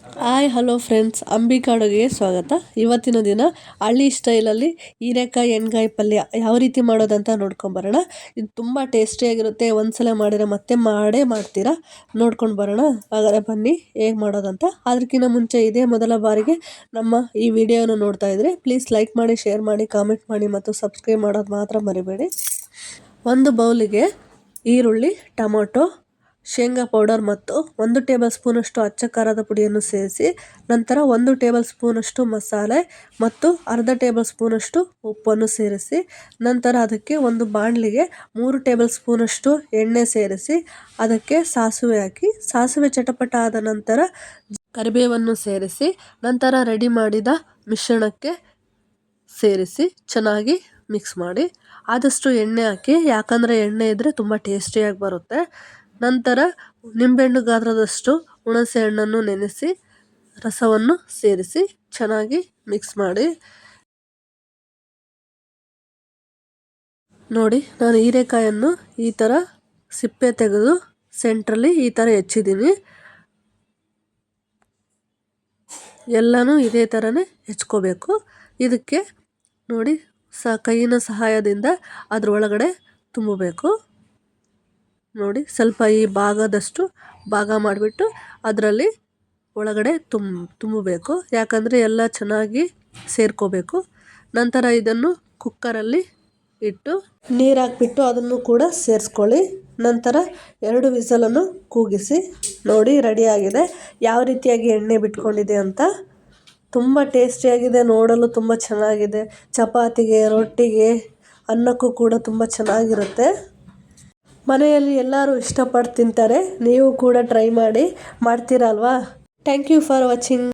Hi hello friends Ambika ಅಡುಗೆಗೆ ಸ್ವಾಗತ. ಇವತ್ತಿನ ದಿನ ಹಳ್ಳಿ ಸ್ಟೈಲಲ್ಲಿ ಹೀರೆಕಾಯಿ, ಎಣ್ಗಾಯಿ ಪಲ್ಯ ಯಾವ ರೀತಿ ಮಾಡೋದಂತ ನೋಡ್ಕೊಂಬರೋಣ ಇದು ತುಂಬ ಟೇಸ್ಟಿಯಾಗಿರುತ್ತೆ ಒಂದ್ಸಲ ಮಾಡಿರ ಮತ್ತೆ ಮಾಡೇ ಮಾಡ್ತೀರಾ? ನೋಡ್ಕೊಂಡು ಬರೋಣ. ಹಾಗಾದರೆ ಬನ್ನಿ, ಹೇಗೆ ಮಾಡೋದಂತ. ಅದಕ್ಕಿಂತ ಮುಂಚೆ ಇದೇ ಮೊದಲ ಬಾರಿಗೆ ನಮ್ಮ ಈ ವಿಡಿಯೋನ ನೋಡ್ತಾ ಇದ್ರೆ ಪ್ಲೀಸ್ ಲೈಕ್ ಮಾಡಿ ಶೇರ್ ಮಾಡಿ ಕಾಮೆಂಟ್ ಮಾಡಿ ಮತ್ತು ಸಬ್ಸ್ಕ್ರೈಬ್ ಮಾಡೋದು ಮಾತ್ರ ಮರಿಬೇಡಿ. ಒಂದು ಬೌಲಿಗೆ ಈರುಳ್ಳಿ, ಟೊಮೊಟೊ ಶೇಂಗಾ ಪೌಡರ್ ಮತ್ತು ಒಂದು ಟೇಬಲ್ ಸ್ಪೂನಷ್ಟು ಅಚ್ಚ ಖಾರದ ಪುಡಿಯನ್ನು ಸೇರಿಸಿ, ನಂತರ ಒಂದು ಟೇಬಲ್ ಸ್ಪೂನಷ್ಟು ಮಸಾಲೆ ಮತ್ತು ಅರ್ಧ ಟೇಬಲ್ ಸ್ಪೂನಷ್ಟು ಉಪ್ಪನ್ನು ಸೇರಿಸಿ, ನಂತರ ಅದಕ್ಕೆ ಒಂದು ಬಾಣಲಿಗೆ ಮೂರು ಟೇಬಲ್ ಸ್ಪೂನಷ್ಟು ಎಣ್ಣೆ ಸೇರಿಸಿ, ಅದಕ್ಕೆ ಸಾಸಿವೆ ಹಾಕಿ, ಸಾಸಿವೆ ಚಟಪಟ ಆದ ನಂತರ ಕರಿಬೇವನ್ನು ಸೇರಿಸಿ, ನಂತರ ರೆಡಿ ಮಾಡಿದ ಮಿಶ್ರಣಕ್ಕೆ ಸೇರಿಸಿ ಚೆನ್ನಾಗಿ ಮಿಕ್ಸ್ ಮಾಡಿ, ಆದಷ್ಟು ಎಣ್ಣೆ ಹಾಕಿ, ಯಾಕಂದರೆ ಎಣ್ಣೆ ಇದ್ದರೆ ತುಂಬ ಟೇಸ್ಟಿಯಾಗಿ ಬರುತ್ತೆ. ನಂತರ ನಿಂಬೆಹಣ್ಣು ಗಾತ್ರದಷ್ಟು ಹುಣಸೆ ಹಣ್ಣನ್ನು ನೆನೆಸಿ, ರಸವನ್ನು ಸೇರಿಸಿ ಚೆನ್ನಾಗಿ ಮಿಕ್ಸ್ ಮಾಡಿ. ನೋಡಿ, ನಾನು ಹೀರೆಕಾಯನ್ನು ಈ ಥರ ಸಿಪ್ಪೆ ತೆಗೆದು ಸೆಂಟ್ರಲ್ಲಿ ಈ ಥರ ಹೆಚ್ಚಿದ್ದೀನಿ. ಎಲ್ಲನೂ ಇದೇ ಥರನೇ ಹೆಚ್ಕೋಬೇಕು. ಇದಕ್ಕೆ ನೋಡಿ, ಸ ಕೈಯಿನ ಸಹಾಯದಿಂದ ಅದರೊಳಗಡೆ ತುಂಬಬೇಕು. ನೋಡಿ ಸ್ವಲ್ಪ ಈ ಭಾಗದಷ್ಟು ಭಾಗ ಮಾಡಿಬಿಟ್ಟು ಅದರಲ್ಲಿ ಒಳಗಡೆ ತುಂಬ ತುಂಬಬೇಕು. ಯಾಕಂದರೆ ಎಲ್ಲ ಚೆನ್ನಾಗಿ ಸೇರ್ಕೋಬೇಕು. ನಂತರ ಇದನ್ನು ಕುಕ್ಕರಲ್ಲಿ ಇಟ್ಟು ನೀರು ಹಾಕ್ಬಿಟ್ಟು ಅದನ್ನು ಕೂಡ ಸೇರಿಸ್ಕೊಳ್ಳಿ. ನಂತರ ಎರಡು ವಿಸಲನ್ನು ಕೂಗಿಸಿ ನೋಡಿ ರೆಡಿಯಾಗಿದೆ ಯಾವ ರೀತಿಯಾಗಿ ಎಣ್ಣೆ ಬಿಟ್ಕೊಂಡಿದೆ ಅಂತ ತುಂಬ ಟೇಸ್ಟಿಯಾಗಿದೆ, ನೋಡಲು ತುಂಬ ಚೆನ್ನಾಗಿದೆ. ಚಪಾತಿಗೆ, ರೊಟ್ಟಿಗೆ ಅನ್ನಕ್ಕೂ ಕೂಡ ತುಂಬ ಚೆನ್ನಾಗಿರುತ್ತೆ. ಮನೆಯಲ್ಲಿ ಎಲ್ಲರೂ ಇಷ್ಟಪಟ್ಟು ತಿಂತಾರೆ ನೀವು ಕೂಡ ಟ್ರೈ ಮಾಡಿ ಮಾಡ್ತೀರಲ್ವಾ? Thank you for watching